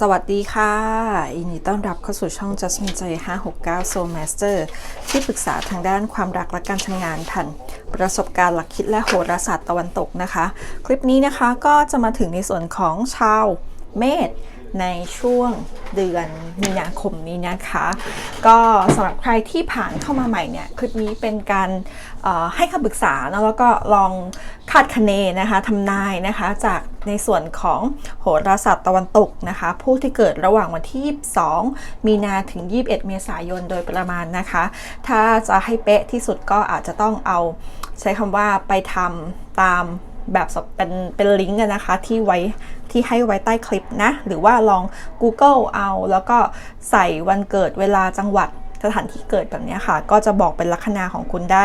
สวัสดีค่ะยินดีต้อนรับเข้าสู่ช่อง Jasmine J 569 Soul Master ที่ปรึกษาทางด้านความรักและการทำงานผ่านประสบการณ์หลักคิดและโหราศาสตร์ตะวันตกนะคะ คลิปนี้นะคะก็จะมาถึงในส่วนของชาวเมษในช่วงเดือนมีนาคมนี้นะคะ ก็สำหรับใครที่ผ่านเข้ามาใหม่เนี่ยคลิปนี้เป็นการให้คำปรึกษาแล้วก็ลองคาดคะเนนะคะทำนายนะคะจาก ในส่วนของโหราศาสตร์ตะวันตกนะคะ ผู้ที่เกิดระหว่างวันที่ 22 มีนาถึง 21 เมษายนโดยประมาณนะคะ ถ้าจะให้เป๊ะที่สุดก็อาจจะต้องเอาใช้คำว่าไปทำตามแบบเป็นเป็นลิงก์นะคะที่ไว้ที่ให้ไว้ใต้คลิปนะ หรือว่าลอง Google เอาแล้วก็ใส่วันเกิดเวลาจังหวัดสถานที่เกิดแบบนี้ค่ะ ก็จะบอกเป็นลัคนาของคุณได้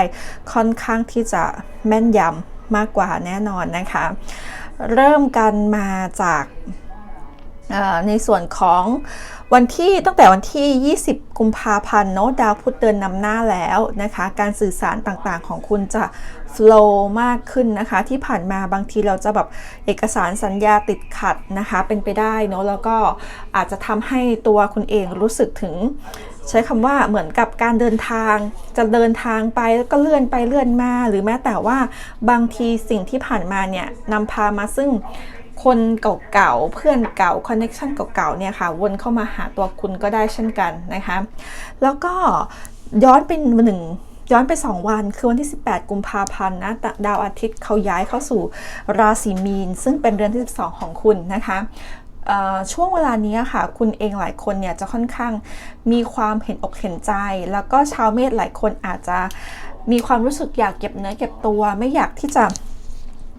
ค่อนข้างที่จะแม่นยำมากกว่าแน่นอนนะคะ เริ่มกันมาจาก ในส่วนของวันที่ตั้งแต่วันที่ 20 กุมภาพันธ์เนอะดาวพุธเดินนำหน้าแล้วนะคะ การสื่อสารต่างๆของคุณจะ flow มากขึ้นนะคะ ที่ผ่านมาบางทีเราจะแบบเอกสารสัญญาติดขัดนะคะ เป็นไปได้เนอะแล้วก็อาจจะทำให้ตัวคุณเองรู้สึกถึง ใช้คำว่าเหมือนกับการเดินทาง จะเดินทางไปแล้วก็เลื่อนไปเลื่อนมา หรือแม้แต่ว่าบางทีสิ่งที่ผ่านมาเนี่ยนำพามาซึ่ง คนเก่าๆ เพื่อนเก่าคอนเน็ชันเก่าๆ เนี่ยค่ะ วนเข้ามาหาตัวคุณก็ได้เช่นกันนะคะ แล้วก็ย้อนเป็นหนึ่งย้อนไป 2 วันคือวันที่ 18 กุมภาพันธ์นะดาวอาทิตย์เขาย้ายเข้าสู่ราศีมีน ซึ่งเป็นเดือนที่ 12 ของคุณนะคะช่วงเวลานี้ค่ะ คุณเองหลายคนเนี่ยจะค่อนข้างมีความเห็นอกเห็นใจ แล้วก็ชาวเมษหลายคนอาจจะมีความรู้สึกอยากเก็บเนื้อเก็บตัว ไม่อยากที่จะ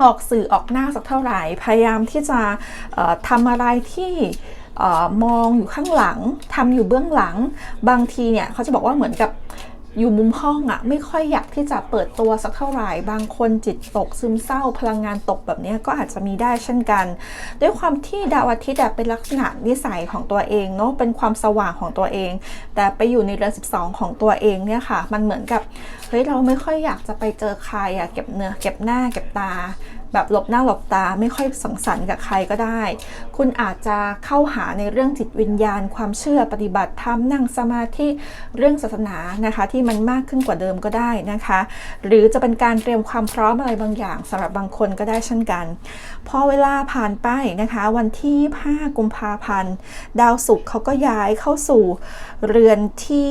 ออกสื่อออกหน้าสักเท่าไหร่ พยายามที่จะทำอะไรที่มองอยู่ข้างหลังทำอยู่เบื้องหลัง บางทีเนี่ยเขาจะบอกว่าเหมือนกับ อยู่มุมห้องอะ่ะไม่ค่อยอยากที่จะเปิดตัวสักเท่าไหร่ บางคนจิตตกซึมเศร้าพลังงานตกแบบนี้ก็อาจจะมีได้เช่นกัน ด้วยความที่ดาวอาทิตย์เป็นลักษณะนิสัยของตัวเองเนาะเป็นความสว่างของตัวเอง แต่ไปอยู่ในเรือน12 ของตัวเองเนี่ยค่ะ มันเหมือนกับเฮ้ยเราไม่ค่อยอยากจะไปเจอใครอะเก็บเนื้อเก็บหน้าเก็บตา แบบหลบหน้าหลบตาไม่ค่อยสังสรรค์กับใครก็ได้ คุณอาจจะเข้าหาในเรื่องจิตวิญญาณ ความเชื่อปฏิบัติธรรมนั่งสมาธิเรื่องศาสนานะคะ ที่มันมากขึ้นกว่าเดิมก็ได้นะคะ หรือจะเป็นการเตรียมความพร้อมอะไรบางอย่างสำหรับบางคนก็ได้เช่นกัน พอเวลาผ่านไปนะคะ วันที่ 5 กุมภาพันธ์ ดาวศุกร์เขาก็ย้ายเข้าสู่เรือนที่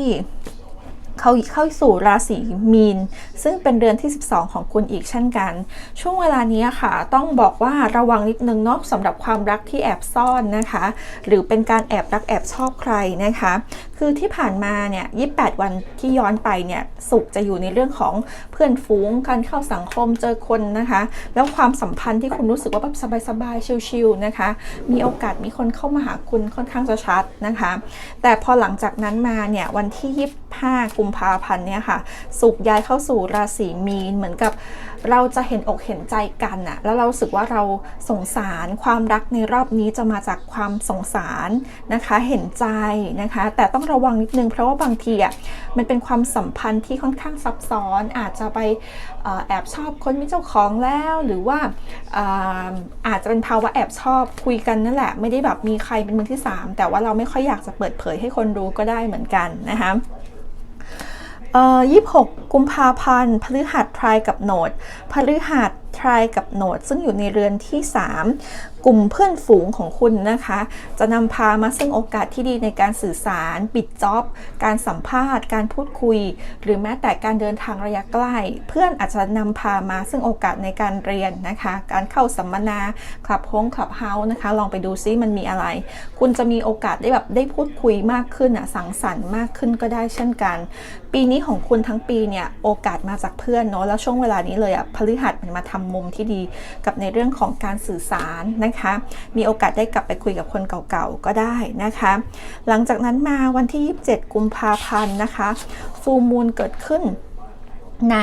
เขาเข้าสู่ราศีมีน ซึ่งเป็นเดือนที่ 12 ของคุณอีกเช่นกัน ช่วงเวลานี้ค่ะ ต้องบอกว่าระวังนิดนึงเนาะสำหรับความรักที่แอบซ่อนนะคะ หรือเป็นการแอบรักแอบชอบใครนะคะ คือที่ผ่านมาเนี่ย28วันที่ย้อนไปเนี่ยสุขจะอยู่ในเรื่องของเพื่อนฝูงการเข้าสังคมเจอคนนะคะ แล้วความสัมพันธ์ที่คุณรู้สึกว่าแบบสบายๆชิลๆนะคะ มีโอกาสมีคนเข้ามาหาคุณค่อนข้างจะชัดนะคะ แต่พอหลังจากนั้นมาเนี่ยวันที่ 25 กุมภาพันธ์เนี่ยค่ะสุกร์ย้ายเข้าสู่ราศีมีนเหมือนกับเราจะเห็นอกเห็นใจกันอะแล้วเราสึกว่าเราสงสารความรักในรอบนี้จะมาจากความสงสารนะคะ เห็นใจนะคะ แต่ต้องระวังนิดนึงเพราะว่าบางทีอะมันเป็นความสัมพันธ์ที่ค่อนข้างซับซ้อน อาจจะไปอแอบชอบคนมีเจ้าของแล้วหรือว่าอ่าอาจจะเป็นภาวะแอบชอบคุยกันนั่นแหละ ไม่ได้แบบมีใครเป็นมือที่สามแต่ว่าเราไม่ค่อยอยากจะเปิดเผยให้คนรู้ก็ได้เหมือนกันนะคะ เอ่อ26 กุมภาพันธ์พฤหัสทรายกับโหนดพฤหัสทรายกับโหนด ซึ่งอยู่ในเรือนที่ 3กลุ่มเพื่อนฝูงของคุณนะคะ จะนำพามาซึ่งโอกาสที่ดีในการสื่อสาร ปิดจ็อบ การสัมภาษณ์ การพูดคุย หรือแม้แต่การเดินทางระยะใกล้ เพื่อนอาจจะนำพามาซึ่งโอกาสในการเรียนนะคะ การเข้าสัมมนาคลับโฮงคลับเฮาส์นะคะ ลองไปดูซิมันมีอะไร คุณจะมีโอกาสได้แบบได้พูดคุยมากขึ้นอะสังสรรค์มากขึ้นก็ได้เช่นกัน ปีนี้ของคุณทั้งปีเนี่ยโอกาสมาจากเพื่อนเนาะแล้วช่วงเวลานี้เลยอะพฤหัสมันมาทำมุมที่ดีกับในเรื่องของการสื่อสารนะคะ มีโอกาสได้กลับไปคุยกับคนเก่าๆก็ได้นะคะ หลังจากนั้นมาวันที่ 27 กุมภาพันธ์นะคะ ฟูมูลเกิดขึ้น ใน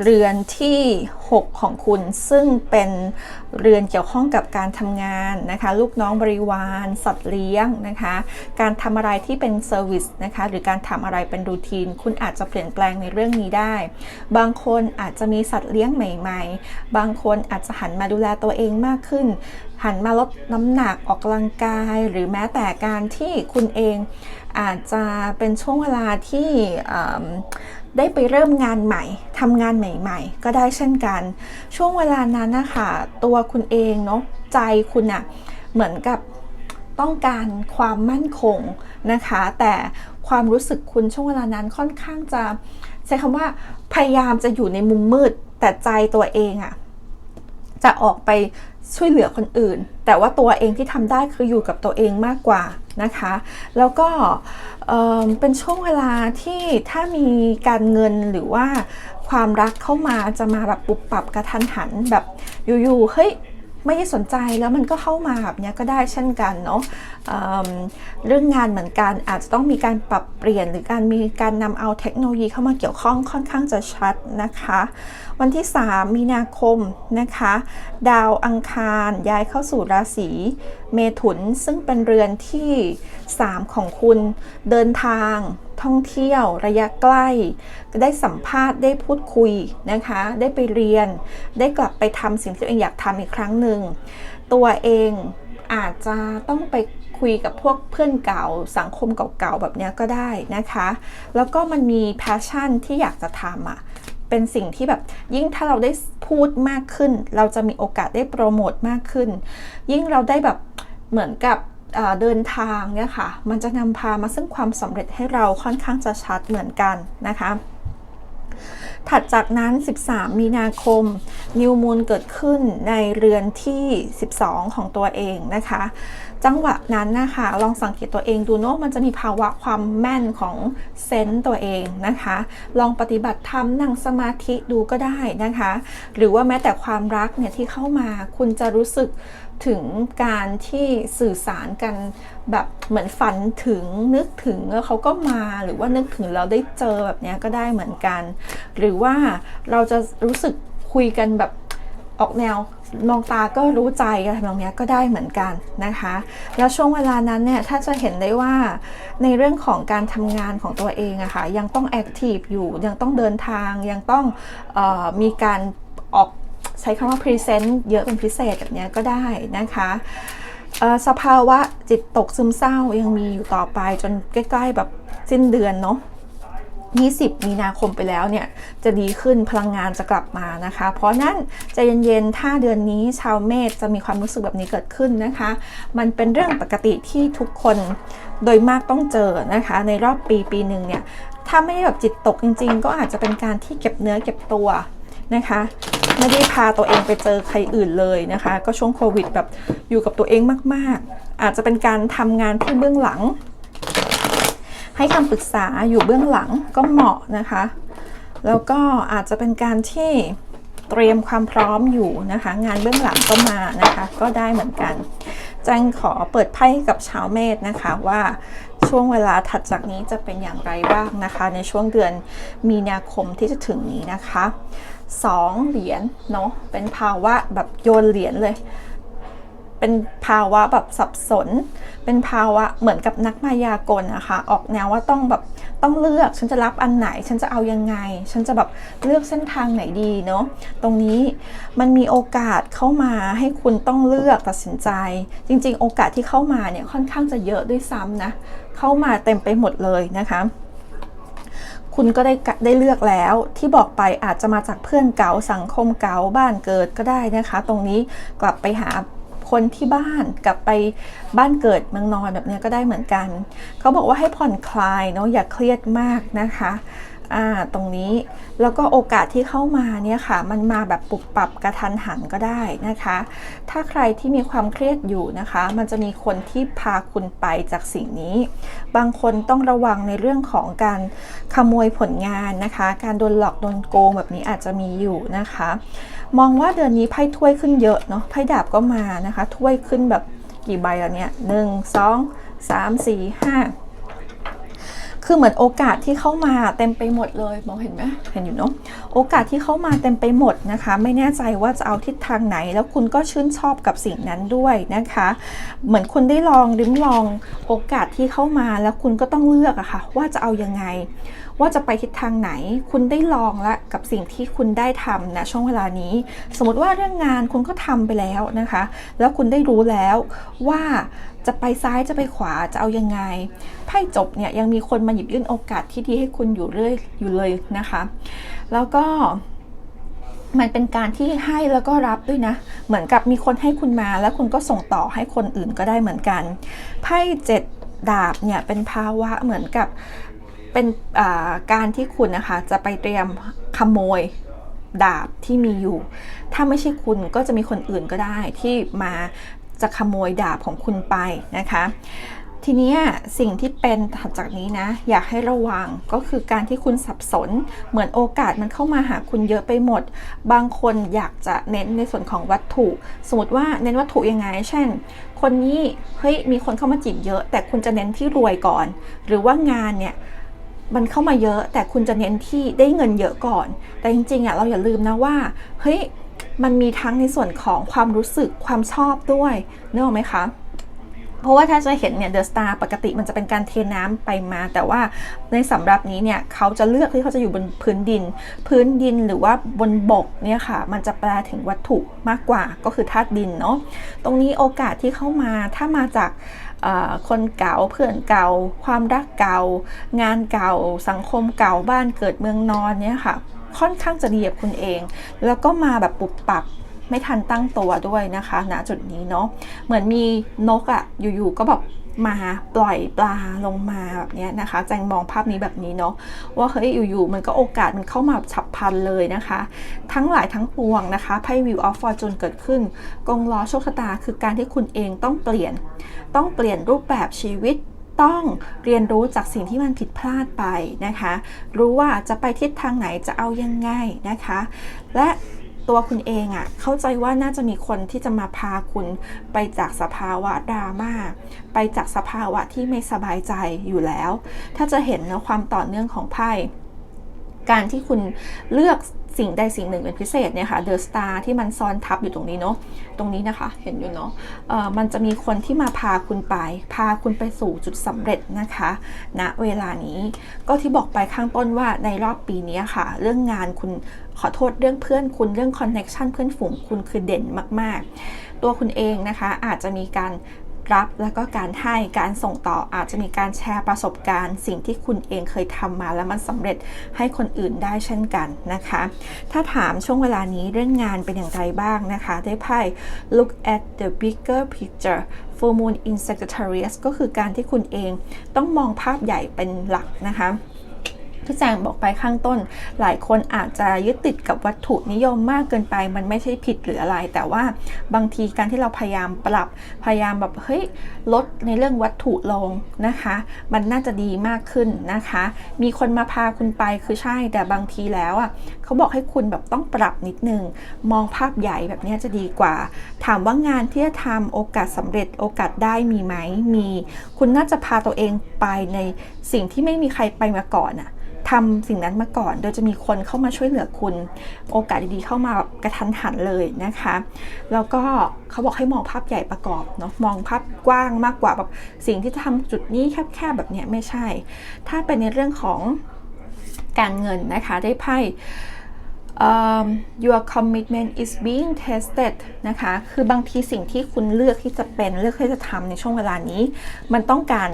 เรือนที่ 6 ของคุณซึ่งเป็นเรือนเกี่ยวข้องกับการทำงานนะคะ ลูกน้องบริวาร สัตว์เลี้ยงนะคะ การทำอะไรที่เป็นเซอร์วิสนะคะ หรือการทำอะไรเป็นรูทีน คุณอาจจะเปลี่ยนแปลงในเรื่องนี้ได้ บางคนอาจจะมีสัตว์เลี้ยงใหม่ๆ บางคนอาจจะหันมาดูแลตัวเองมากขึ้น หันมาลดน้ำหนักออกกำลังกาย หรือแม้แต่การที่คุณเองอาจจะเป็นช่วงเวลาที่ ได้ไปเริ่มงานใหม่ทำงานใหม่ ๆ ก็ได้เช่นกัน ช่วงเวลานั้นนะคะตัวคุณเองเนาะใจคุณอะเหมือนกับต้องการความมั่นคงนะคะ แต่ความรู้สึกคุณช่วงเวลานั้นค่อนข้างจะใช้คำว่าพยายามจะอยู่ในมุมมืด แต่ใจตัวเองอะจะออกไปช่วยเหลือคนอื่น แต่ว่าตัวเองที่ทำได้คืออยู่กับตัวเองมากกว่า นะคะ แล้วก็เป็นช่วงเวลาที่ถ้ามีการเงินหรือว่าความรักเข้ามาจะมาแบบปุบปับกระทันหันแบบอยู่ๆเฮ้ย ไม่ได้สนใจแล้วมันก็เข้ามาแบบนี้ก็ได้เช่นกันเนาะเเรื่องงานเหมือนกันอาจจะต้องมีการปรับเปลี่ยน หรือการมีการนำเอาเทคโนโลยีเข้ามาเกี่ยวข้องค่อนข้างจะชัดนะคะ วันที่ 3 มีนาคมนะคะ ดาวอังคารย้ายเข้าสู่ราศีเมถุนซึ่งเป็นเรือนที่ 3 ของคุณเดินทาง ท่องเที่ยวระยะใกล้ ได้สัมภาษณ์ได้พูดคุยนะคะ ได้ไปเรียน ได้กลับไปทำสิ่งที่ตัวเองอยากทำอีกครั้งหนึ่ง ตัวเองอาจจะต้องไปคุยกับพวกเพื่อนเก่าสังคมเก่าๆแบบนี้ก็ได้นะคะ แล้วก็มันมีแพชชั่นที่อยากจะทำอะ่ะเป็นสิ่งที่แบบยิ่งถ้าเราได้พูดมากขึ้น เราจะมีโอกาสได้โปรโมทมากขึ้น ยิ่งเราได้แบบเหมือนกับ เดินทางเนี่ยค่ะ มันจะนำพามาซึ่งความสำเร็จให้เราค่อนข้างจะชัดเหมือนกันนะคะถัดจากนั้น 13 มีนาคม นิวมูลเกิดขึ้นในเรือนที่ 12 ของตัวเองนะคะ จังหวะนั้นนะคะ ลองสังเกตตัวเองดูเนาะมันจะมีภาวะความแม่นของเซนต์ตัวเองนะคะ ลองปฏิบัติธรรมนั่งสมาธิดูก็ได้นะคะ หรือว่าแม้แต่ความรักเนี่ยที่เข้ามาคุณจะรู้สึก ถึงการที่สื่อสารกันแบบเหมือนฝันถึงนึกถึงแล้วเขาก็มาหรือว่านึกถึงเราได้เจอแบบนี้ก็ได้เหมือนกัน หรือว่าเราจะรู้สึกคุยกันแบบออกแนวมองตาก็รู้ใจอะไรแบบนี้ก็ได้เหมือนกันนะคะ แล้วช่วงเวลานั้นเนี่ยถ้าจะเห็นได้ว่าในเรื่องของการทำงานของตัวเองอะคะ่ะยังต้องแอคทีฟอยู่ยังต้องเดินทางยังต้องออมีการออก ใช้คำว่า present เยอะเป็นพิเศษแบบนี้ก็ได้นะคะสภาวะจิตตกซึมเศร้ายังมีอยู่ต่อไปจนใกล้ ๆ แบบสิ้นเดือนเนาะ20 มีนาคมไปแล้วเนี่ย จะดีขึ้นพลังงานจะกลับมานะคะ เพราะนั้นใจเย็นๆ ถ้าเดือนนี้ชาวเมษจะมีความรู้สึกแบบนี้เกิดขึ้นนะคะ มันเป็นเรื่องปกติที่ทุกคนโดยมากต้องเจอนะคะ ในรอบปีปีหนึ่งเนี่ย ถ้าไม่ได้แบบจิตตกจริงๆ ก็อาจจะเป็นการที่เก็บเนื้อเก็บตัวนะคะ ไม่ได้พาตัวเองไปเจอใครอื่นเลยนะคะ ก็ช่วงโควิดแบบอยู่กับตัวเองมาก ๆ อาจจะเป็นการทำงานที่เบื้องหลัง ให้คำปรึกษาอยู่เบื้องหลังก็เหมาะนะคะ แล้วก็อาจจะเป็นการที่เตรียมความพร้อมอยู่นะคะ งานเบื้องหลังก็มานะคะ ก็ได้เหมือนกันแจ้งขอเปิดไพ่กับชาวเมษนะคะว่าช่วงเวลาถัดจากนี้จะเป็นอย่างไรบ้างนะคะ ในช่วงเดือนมีนาคมที่จะถึงนี้นะคะ 2 เหรียญเนาะเป็นภาวะแบบโยนเหรียญเลย เป็นภาวะแบบสับสน เป็นภาวะเหมือนกับนักมายากลนะคะ ออกแนวว่าต้องแบบต้องเลือกฉันจะรับอันไหน ฉันจะเอายังไง ฉันจะแบบเลือกเส้นทางไหนดีเนาะตรงนี้มันมีโอกาสเข้ามาให้คุณต้องเลือกตัดสินใจ จริง ๆ โอกาสที่เข้ามาเนี่ยค่อนข้างจะเยอะด้วยซ้ำนะเข้ามาเต็มไปหมดเลยนะคะ คุณก็ได้ได้เลือกแล้วที่บอกไปอาจจะมาจากเพื่อนเก่าสังคมเก่าบ้านเกิดก็ได้นะคะ ตรงนี้กลับไปหาคนที่บ้านกลับไปบ้านเกิดเมืองนอนแบบนี้ก็ได้เหมือนกัน เขาบอกว่าให้ผ่อนคลายเนาะอย่าเครียดมากนะคะ อ่าตรงนี้แล้วก็โอกาสที่เข้ามาเนี่ยค่ะ มันมาแบบปุบปับกระทันหันก็ได้นะคะ ถ้าใครที่มีความเครียดอยู่นะคะ มันจะมีคนที่พาคุณไปจากสิ่งนี้ บางคนต้องระวังในเรื่องของการขโมยผลงานนะคะ การโดนหลอกโดนโกงแบบนี้อาจจะมีอยู่นะคะ มองว่าเดือนนี้ไพ่ถ้วยขึ้นเยอะเนาะไพ่ดาบก็มานะคะถ้วยขึ้นแบบกี่ใบแล้วเนี่ยหนึ่งสองสามสี่ห้า คือเหมือนโอกาสที่เข้ามาเต็มไปหมดเลยมองเห็นไหมเห็นอยู่เนาะโอกาสที่เข้ามาเต็มไปหมดนะคะ ไม่แน่ใจว่าจะเอาทิศทางไหน แล้วคุณก็ชื่นชอบกับสิ่งนั้นด้วยนะคะ เหมือนคุณได้ลองริมลองโอกาสที่เข้ามาแล้วคุณก็ต้องเลือกอะค่ะว่าจะเอายังไง ว่าจะไปทิศทางไหน คุณได้ลองละกับสิ่งที่คุณได้ทำนะช่วงเวลานี้ สมมติว่าเรื่องงานคุณก็ทำไปแล้วนะคะ แล้วคุณได้รู้แล้วว่าจะไปซ้ายจะไปขวาจะเอายังไงไพ่จบเนี่ยยังมีคนมาหยิบยื่นโอกาสที่ดีให้คุณอยู่เรื่อยอยู่เลยนะคะ แล้วก็มันเป็นการที่ให้แล้วก็รับด้วยนะ เหมือนกับมีคนให้คุณมา แล้วคุณก็ส่งต่อให้คนอื่นก็ได้เหมือนกัน ไพ่เจ็ดดาบเนี่ยเป็นภาวะเหมือนกับ เป็นการที่คุณนะคะจะไปเตรียมขโมยดาบที่มีอยู่ ถ้าไม่ใช่คุณก็จะมีคนอื่นก็ได้ที่มาจะขโมยดาบของคุณไปนะคะ ทีนี้สิ่งที่เป็นถัดจากนี้นะ อยากให้ระวังก็คือการที่คุณสับสน เหมือนโอกาสมันเข้ามาหาคุณเยอะไปหมด บางคนอยากจะเน้นในส่วนของวัตถุ สมมติว่าเน้นวัตถุยังไง เช่น คนนี้เฮ้ยมีคนเข้ามาจีบเยอะ แต่คุณจะเน้นที่รวยก่อน หรือว่างานเนี่ย มันเข้ามาเยอะ แต่คุณจะเน้นที่ได้เงินเยอะก่อน แต่จริงๆอะเราอย่าลืมนะว่าเฮ้ยมันมีทั้งในส่วนของความรู้สึกความชอบด้วยนึกออกไหมคะเพราะว่าถ้าจะเห็นเนี่ยเดอะสตาร์ปกติมันจะเป็นการเทน้ำไปมา แต่ว่าในสำหรับนี้เนี่ยเขาจะเลือกที่เขาจะอยู่บนพื้นดิน พื้นดินหรือว่าบนบกเนี่ยค่ะ มันจะแปลถึงวัตถุมากกว่าก็คือธาตุดินเนาะตรงนี้โอกาสที่เข้ามาถ้ามาจาก คนเก่าเพื่อนเก่า ความรักเก่า งานเก่า สังคมเก่าบ้านเกิดเมืองนอนเนี่ยค่ะ ค่อนข้างจะดียบคุณเอง แล้วก็มาแบบปุบปับไม่ทันตั้งตัวด้วยนะคะณจุดนี้เนาะเหมือนมีนกอะ่ะอยู่ๆก็แบบ มาปล่อยปลาลงมาแบบนี้นะคะ แจงมองภาพนี้แบบนี้เนาะว่าเฮ้ยอยู่ๆมันก็โอกาสมันเข้ามาฉับพลันเลยนะคะ ทั้งหลายทั้งปวงนะคะไพ่วิวออฟฟอร์จูนเกิดขึ้น กงล้อโชคชะตาคือการที่คุณเองต้องเปลี่ยน ต้องเปลี่ยนรูปแบบชีวิตต้องเรียนรู้จากสิ่งที่มันผิดพลาดไปนะคะ รู้ว่าจะไปทิศทางไหนจะเอายังไงนะคะ และ ตัวคุณเองอะ่ะเข้าใจว่าน่าจะมีคนที่จะมาพาคุณไปจากสภาวะดราม่าไปจากสภาวะที่ไม่สบายใจอยู่แล้ว ถ้าจะเห็นนะความต่อเนื่องของไพ่การที่คุณเลือก สิ่งใดสิ่งหนึ่งเป็นพิเศษเนี่ยค่ะ The Star ที่มันซ้อนทับอยู่ตรงนี้เนาะตรงนี้นะคะเห็นอยู่เนาะเออมันจะมีคนที่มาพาคุณไป พาคุณไปสู่จุดสำเร็จนะคะณนะเวลานี้ก็ที่บอกไปข้างต้นว่าในรอบปีนี้ค่ะ เรื่องงานคุณขอโทษเรื่องเพื่อนคุณเรื่องคอนเน็ชันเพื่อนฝูงคุณคือเด่นมากๆ ตัวคุณเองนะคะอาจจะมีการ รับแล้วก็การให้การส่งต่ออาจจะมีการแชร์ประสบการณ์ สิ่งที่คุณเองเคยทำมาแล้วมันสำเร็จให้คนอื่นได้เช่นกันนะคะ ถ้าถามช่วงเวลานี้เรื่องงานเป็นอย่างไรบ้างนะคะ ได้ไพ่ look at the bigger picture full moon in Sagittarius ก็คือการที่คุณเองต้องมองภาพใหญ่เป็นหลักนะคะ ที่แจงบอกไปข้างต้น หลายคนอาจจะยึดติดกับวัตถุนิยมมากเกินไป มันไม่ใช่ผิดหรืออะไร แต่ว่าบางทีการที่เราพยายามปรับพยายามแบบเฮ้ยลดในเรื่องวัตถุลงนะคะ มันน่าจะดีมากขึ้นนะคะ มีคนมาพาคุณไปคือใช่แต่บางทีแล้วอะเขาบอกให้คุณแบบต้องปรับนิดนึง มองภาพใหญ่แบบนี้จะดีกว่า ถามว่างานที่จะทำโอกาสสำเร็จโอกาสได้มีไหมมี คุณน่าจะพาตัวเองไปในสิ่งที่ไม่มีใครไปมาก่อนอะ ทำสิ่งนั้นมาก่อน โดยจะมีคนเข้ามาช่วยเหลือคุณ โอกาสดีๆเข้ามาแบบกระทันหันเลยนะคะ แล้วก็เขาบอกให้มองภาพใหญ่ประกอบเนาะมองภาพกว้างมากกว่าแบบสิ่งที่จะทำจุดนี้แคบๆแบบเนี้ยไม่ใช่ ถ้าเป็นในเรื่องของการเงินนะคะได้ไพ่ um, your commitment is being tested นะคะ คือบางทีสิ่งที่คุณเลือกที่จะเป็นเลือกที่จะทำในช่วงเวลานี้ มันต้องการ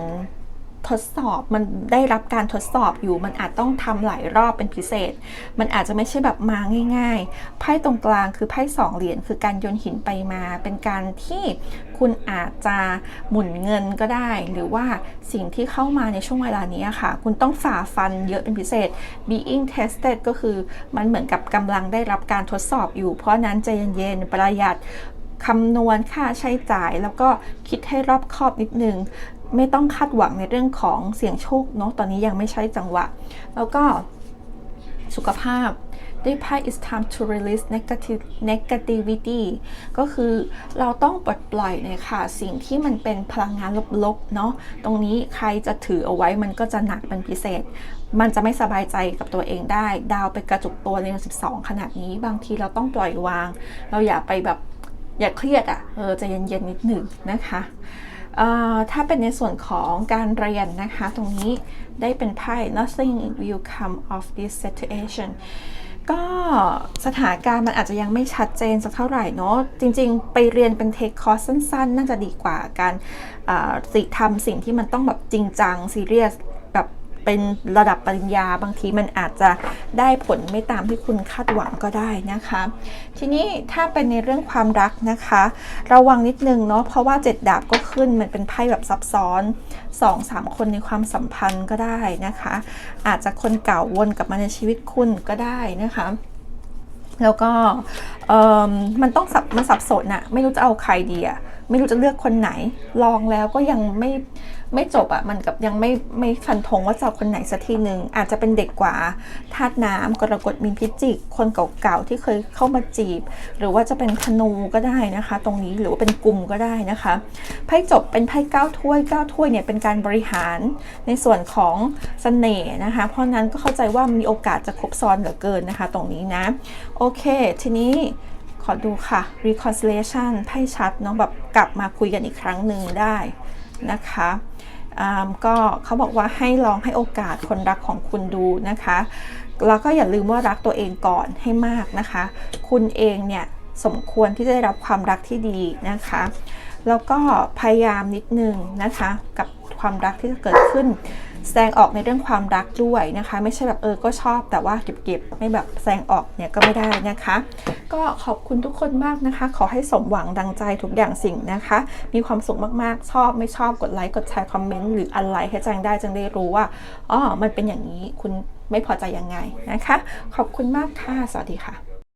ทดสอบมันได้รับการทดสอบอยู่ มันอาจต้องทำหลายรอบเป็นพิเศษ มันอาจจะไม่ใช่แบบมาง่ายๆไพ่ตรงกลางคือไพ่สองเหรียญคือการโยนหินไปมา เป็นการที่คุณอาจจะหมุนเงินก็ได้ หรือว่าสิ่งที่เข้ามาในช่วงเวลานี้ค่ะ คุณต้องฝ่าฟันเยอะเป็นพิเศษ being tested ก็คือมันเหมือนกับกำลังได้รับการทดสอบอยู่ เพราะนั้นใจเย็นๆประหยัดคำนวณค่าใช้จ่ายแล้วก็คิดให้รอบคอบนิดนึง ไม่ต้องคาดหวังในเรื่องของเสี่ยงโชคเนาะตอนนี้ยังไม่ใช่จังหวะ แล้วก็สุขภาพด้วยไพ่ is time to release negative negativity ก็คือเราต้องปลดปล่อยเลยค่ะ สิ่งที่มันเป็นพลังงานลบๆ เนาะ ตรงนี้ใครจะถือเอาไว้มันก็จะหนักเป็นพิเศษ มันจะไม่สบายใจกับตัวเองได้ ดาวไปกระจุกตัวใน12 ขนาดนี้ บางทีเราต้องปล่อยวาง เราอย่าไปแบบ อย่าเครียดอะ่ะ เออจะเย็นๆนิดหนึ่งนะคะ ถ้าเป็นในส่วนของการเรียนนะคะ ตรงนี้ได้เป็นไพ่ nothing will come of this situation ก็สถานการณ์มันอาจจะยังไม่ชัดเจนสักเท่าไหร่เนาะจริงๆ ไปเรียนเป็นเทคคอร์สสั้น ๆ น่าจะดีกว่าการสิทำสิ่งที่มันต้องแบบจริงจังซีเรียส เป็นระดับปริญญา บางทีมันอาจจะได้ผลไม่ตามที่คุณคาดหวังก็ได้นะคะ ทีนี้ถ้าเป็นในเรื่องความรักนะคะ ระวังนิดนึงเนาะเพราะว่าเจ็ดดาบก็ขึ้นมันเป็นไพ่แบบซับซ้อน2อสามคนในความสัมพันธ์ก็ได้นะคะ อาจจะคนเก่าวนกลับมาในชีวิตคุณก็ได้นะคะแล้วก็เออมมันต้องสับมันสับสนอะไม่รู้จะเอาใครดีอะไม่รู้จะเลือกคนไหน ลองแล้วก็ยังไม่ ไม่จบอะมันกับยังไม่ไม่ฟันธงว่าจะเอาคนไหนสักทีหนึ่งอาจจะเป็นเด็กกว่าธาตุน้ำกรกฎมีนพิจิก คนเก่าๆที่เคยเข้ามาจีบ หรือว่าจะเป็นธนูก็ได้นะคะ ตรงนี้หรือว่าเป็นกลุ่มก็ได้นะคะไพ่จบเป็นไพ่เก้าถ้วยเก้าถ้วยเนี่ยเป็นการบริหารในส่วนของเสน่ห์นะคะ เพราะนั้นก็เข้าใจว่ามีโอกาสจะครบซ้อนเหลือเกินนะคะ ตรงนี้นะ โอเค ทีนี้ขอดูค่ะ reconciliation ไพ่ชัดเนาะแบบกลับมาคุยกันอีกครั้งหนึ่งได้นะคะ ก็เขาบอกว่าให้ลองให้โอกาสคนรักของคุณดูนะคะ แล้วก็อย่าลืมว่ารักตัวเองก่อนให้มากนะคะ คุณเองเนี่ยสมควรที่จะได้รับความรักที่ดีนะคะ แล้วก็พยายามนิดนึงนะคะ กับความรักที่จะเกิดขึ้น แสดงออกในเรื่องความรักด้วยนะคะ ไม่ใช่แบบเออก็ชอบแต่ว่าเก็บๆไม่แบบแสดงออกเนี่ยก็ไม่ได้นะคะ ก็ขอบคุณทุกคนมากนะคะ ขอให้สมหวังดังใจทุกอย่างสิ่งนะคะ มีความสุขมากๆ ชอบไม่ชอบกดไลค์กดแชร์คอมเมนต์หรืออะไรให้แจ้งได้จังได้รู้ว่าอ๋อมันเป็นอย่างนี้คุณไม่พอใจยังไงนะคะ ขอบคุณมากค่ะ สวัสดีค่ะ